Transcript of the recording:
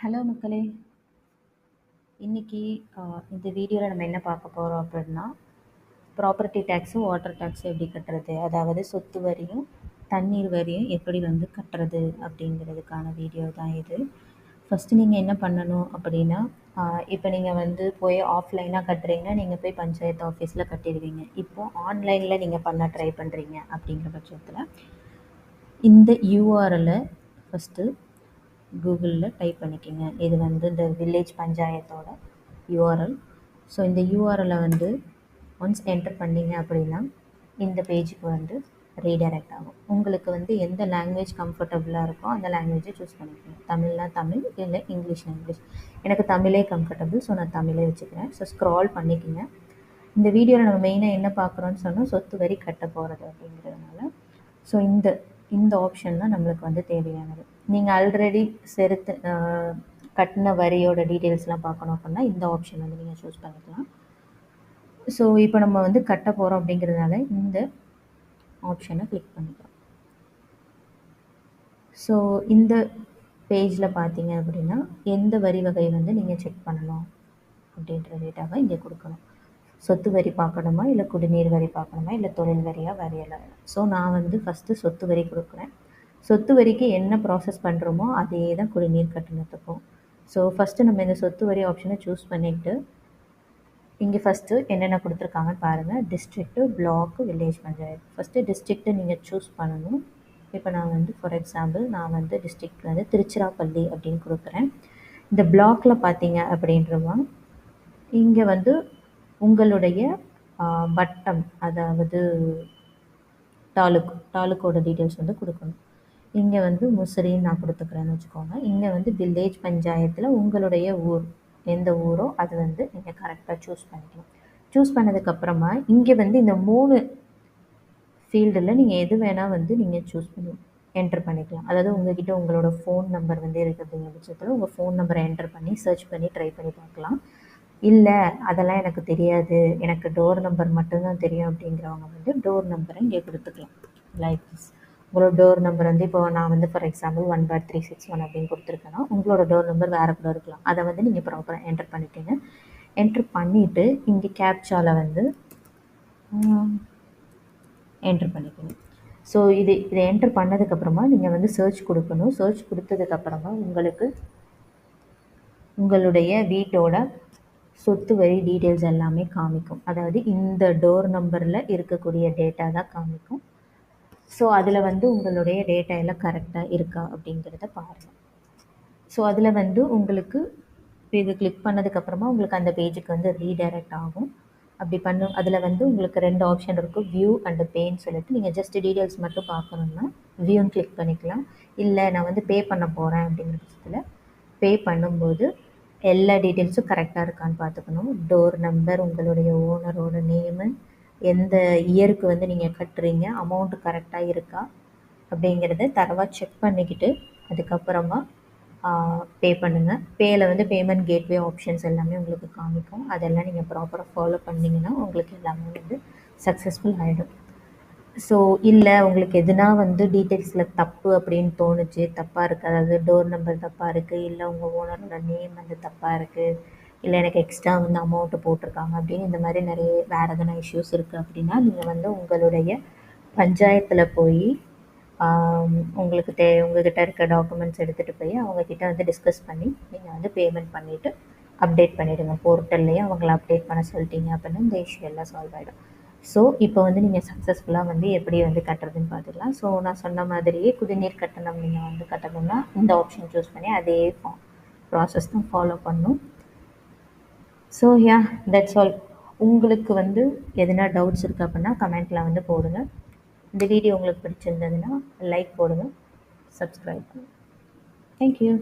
Hello மக்களே! இன்னைக்கு இந்த வீடியோவில் நம்ம என்ன பார்க்க போகிறோம் அப்படின்னா ப்ராப்பர்ட்டி டேக்ஸும், வாட்டர் டேக்ஸும் எப்படி கட்டுறது? அதாவது சொத்து வரியும், தண்ணீர் வரியும் எப்படி வந்து கட்டுறது? அப்படிங்கிறதுக்கான வீடியோ தான் இது. ஃபஸ்ட்டு நீங்கள் என்ன பண்ணணும் அப்படின்னா, இப்போ நீங்கள் வந்து போய் ஆஃப்லைனாக கட்டுறீங்கன்னா, நீங்கள் போய் பஞ்சாயத்து ஆஃபீஸில் கட்டிடுவீங்க. இப்போ ஆன்லைனில் நீங்கள் பண்ண ட்ரை பண்ணுறீங்க அப்படிங்கிற பட்சத்தில் இந்த யூஆர்எல்ல ஃபஸ்ட்டு கூகுளில் டைப் பண்ணிக்கங்க. இது வந்து இந்த வில்லேஜ் பஞ்சாயத்தோட யூஆர்எல். ஸோ இந்த யூஆர்எல்ல வந்து ஒன்ஸ் என்டர் பண்ணீங்க அப்படின்னா, இந்த பேஜுக்கு வந்து ரீடைரக்ட் ஆகும். உங்களுக்கு வந்து எந்த லாங்குவேஜ் கம்ஃபர்டபுளாக இருக்கோ, அந்த லாங்குவேஜை சூஸ் பண்ணிக்கணும் தமிழ்னா தமிழ், இல்லை இங்கிலீஷ் இங்கிலீஷ். எனக்கு தமிழே கம்ஃபர்டபுள். ஸோ நான் தமிழே வச்சுக்கிறேன். ஸோ ஸ்க்ரால் பண்ணிக்கோங்க இந்த வீடியோவில் நம்ம மெயினாக என்ன பார்க்குறோன்னு சொன்னால் சொத்து வரி கட்ட போகிறது அப்படிங்கிறதுனால, ஸோ இந்த இந்த ஆப்ஷன் தான் நம்மளுக்கு வந்து தேவையானது. நீங்கள் ஆல்ரெடி செலுத்து கட்டின வரியோட டீட்டெயில்ஸ்லாம் பார்க்கணும் அப்படின்னா, இந்த ஆப்ஷன் வந்து நீங்கள் சூஸ் பண்ணிக்கலாம். ஸோ இப்போ நம்ம வந்து கட்ட போகிறோம் அப்படிங்கிறதுனால, இந்த ஆப்ஷனை கிளிக் பண்ணிக்கலாம் ஸோ இந்த பேஜில் பார்த்தீங்க அப்படின்னா, எந்த வரி வகை வந்து நீங்கள் செக் பண்ணணும் அப்படின்ற டேட்டாவை இங்கே கொடுக்கணும் சொத்து வரி பார்க்கணுமா? இல்லை குடிநீர் வரி பார்க்கணுமா? இல்லை தொழில் வரியாக வரியலா? ஸோ நான் வந்து ஃபர்ஸ்ட்டு சொத்து வரி கொடுக்குறேன் சொத்து வரிக்கு என்ன ப்ராசஸ் பண்ணுறோமோ அதே தான் குடிநீர் கட்டணத்துக்கும். ஸோ ஃபஸ்ட்டு நம்ம இந்த சொத்து வரி ஆப்ஷனை சூஸ் பண்ணிவிட்டு இங்கே ஃபஸ்ட்டு என்னென்ன கொடுத்துருக்காங்கன்னு பாருங்கள் district block village panchayat. First district நீங்கள் சூஸ் பண்ணணும். இப்போ நான் வந்து ஃபார் எக்ஸாம்பிள் நான் வந்து டிஸ்ட்ரிக்ட் வந்து திருச்சிராப்பள்ளி அப்படின்னு கொடுக்குறேன் இந்த பிளாக்கில் பார்த்தீங்க அப்படின்றவா, இங்கே வந்து உங்களுடைய வட்டம், அதாவது தாலுக் தாலுக்கோட டீட்டெயில்ஸ் வந்து கொடுக்கணும் இங்கே வந்து முசிறின்னு நான் கொடுத்துக்கிறேன்னு வச்சுக்கோங்க. இங்கே வந்து வில்லேஜ் பஞ்சாயத்தில் உங்களுடைய ஊர், எந்த ஊரோ அது வந்து நீங்கள் கரெக்டாக சூஸ் பண்ணிக்கணும். சூஸ் பண்ணதுக்கப்புறமா இங்கே வந்து இந்த மூணு ஃபீல்டில் நீங்கள் எது வேணால் வந்து நீங்கள் சூஸ் பண்ணி என்டர் பண்ணிக்கலாம். அதாவது உங்ககிட்ட உங்களோட ஃபோன் நம்பர் வந்து இருக்கிறதுங்க அப்படிங்கிற உங்கள் ஃபோன் நம்பரை என்டர் பண்ணி சர்ச் பண்ணி ட்ரை பண்ணி பார்க்கலாம். இல்லை அதெல்லாம் எனக்கு தெரியாது. எனக்கு டோர் நம்பர் மட்டும்தான் தெரியும் அப்படிங்கிறவங்க வந்து டோர் நம்பரை இங்கே கொடுத்துக்கலாம் லைக் திஸ். உங்களோட டோர் நம்பர் வந்து இப்போ நான் வந்து ஃபார் எக்ஸாம்பிள் 1/361 அப்படின்னு கொடுத்துருக்கேன்னா உங்களோட டோர் நம்பர் வேறு கூட இருக்கலாம். அதை வந்து நீங்கள் ப்ராப்பராக என்டர் பண்ணிக்கங்க. என்ட்ரு பண்ணிவிட்டு இங்கே கேப்சாவில் வந்து என்ட்ரு பண்ணிக்கணும். ஸோ இது இதை என்டர் பண்ணதுக்கப்புறமா நீங்கள் வந்து சர்ச் கொடுக்கணும் சர்ச் கொடுத்ததுக்கப்புறமா உங்களுக்கு உங்களுடைய வீட்டோட சொத்து வரி டீட்டெயில்ஸ் எல்லாமே காமிக்கும். அதாவது இந்த டோர் நம்பரில் இருக்கக்கூடிய டேட்டா தான் காமிக்கும். ஸோ அதில் வந்து உங்களுடைய டேட்டா எல்லாம் கரெக்டாக இருக்கா அப்படிங்கிறத பாருங்கள் ஸோ அதில் வந்து உங்களுக்கு இது கிளிக் பண்ணதுக்கப்புறமா உங்களுக்கு அந்த பேஜுக்கு வந்து ரீடைரக்ட் ஆகும். அப்படி பண்ண அதில் வந்து உங்களுக்கு ரெண்டு ஆப்ஷன் இருக்கும். வியூ அண்டு பேன்னு சொல்லிட்டு, நீங்கள் ஜஸ்ட் டீட்டெயில்ஸ் மட்டும் பார்க்கணுன்னா வியூன்னு கிளிக் பண்ணிக்கலாம். இல்லை நான் வந்து பே பண்ண போகிறேன் அப்படிங்கிற பட்சத்தில் பே பண்ணும்போது எல்லா டீட்டெயில்ஸும் கரெக்டாக இருக்கான்னு பார்த்துக்கணும். டோர் நம்பர், உங்களுடைய ஓனரோட நேமு, எந்த இயருக்கு வந்து நீங்கள் கட்டுறீங்க, அமௌண்ட்டு கரெக்டாக இருக்கா அப்படிங்கிறத தரவாக செக் பண்ணிக்கிட்டு, அதுக்கப்புறமா பே பண்ணுங்கள் பேயில் வந்து பேமெண்ட் கேட்வே ஆப்ஷன்ஸ் எல்லாமே உங்களுக்கு காமிக்கும். அதெல்லாம் நீங்கள் ப்ராப்பராக ஃபாலோ பண்ணிங்கன்னா உங்களுக்கு எல்லாமே வந்து சக்ஸஸ்ஃபுல் ஆகிடும் ஸோ இல்லை உங்களுக்கு எதுனா வந்து டீட்டெயில்ஸில் தப்பு அப்படின்னு தோணுச்சு, தப்பாக இருக்குது அதாவது டோர் நம்பர் தப்பாக இருக்குது இல்லை உங்கள் ஓனரோட நேம் வந்து தப்பாக இருக்குது இல்லை எனக்கு எக்ஸ்ட்ரா வந்து அமௌண்ட்டு போட்டிருக்காங்க அப்படின்னு இந்த மாதிரி நிறைய வேறு எதனா இஷ்யூஸ் இருக்குது அப்படின்னா, நீங்கள் வந்து உங்களுடைய பஞ்சாயத்தில் போய் உங்களுக்கு தே உங்ககிட்ட இருக்க டாக்குமெண்ட்ஸ் எடுத்துகிட்டு போய் அவங்கக்கிட்ட வந்து டிஸ்கஸ் பண்ணி, நீங்கள் வந்து பேமெண்ட் பண்ணிவிட்டு அப்டேட் பண்ணிவிடுங்க போர்ட்டல்லையும் அவங்கள அப்டேட் பண்ண சொல்லிட்டீங்க அப்படின்னா, இந்த இஷ்யூ எல்லாம் சால்வ் ஆகிடும் ஸோ இப்போ வந்து நீங்கள் சக்ஸஸ்ஃபுல்லாக வந்து எப்படி வந்து கட்டுறதுன்னு பார்த்துக்கலாம். ஸோ நான் சொன்ன மாதிரியே குடிநீர் கட்டணம் நீங்கள் வந்து கட்டணும்னா, இந்த ஆப்ஷன் சூஸ் பண்ணி அதே ஃபா ப்ராசஸ் தான் ஃபாலோ பண்ணும் ஸோ யா தட்ஸ் ஆல். உங்களுக்கு வந்து எதனா டவுட்ஸ் இருக்கு அப்படின்னா, கமெண்ட்டில் வந்து போடுங்க. இந்த வீடியோ உங்களுக்கு பிடிச்சிருந்ததுன்னா, லைக் போடுங்க. சப்ஸ்கிரைப் பண்ணுங்கள் தேங்க் யூ.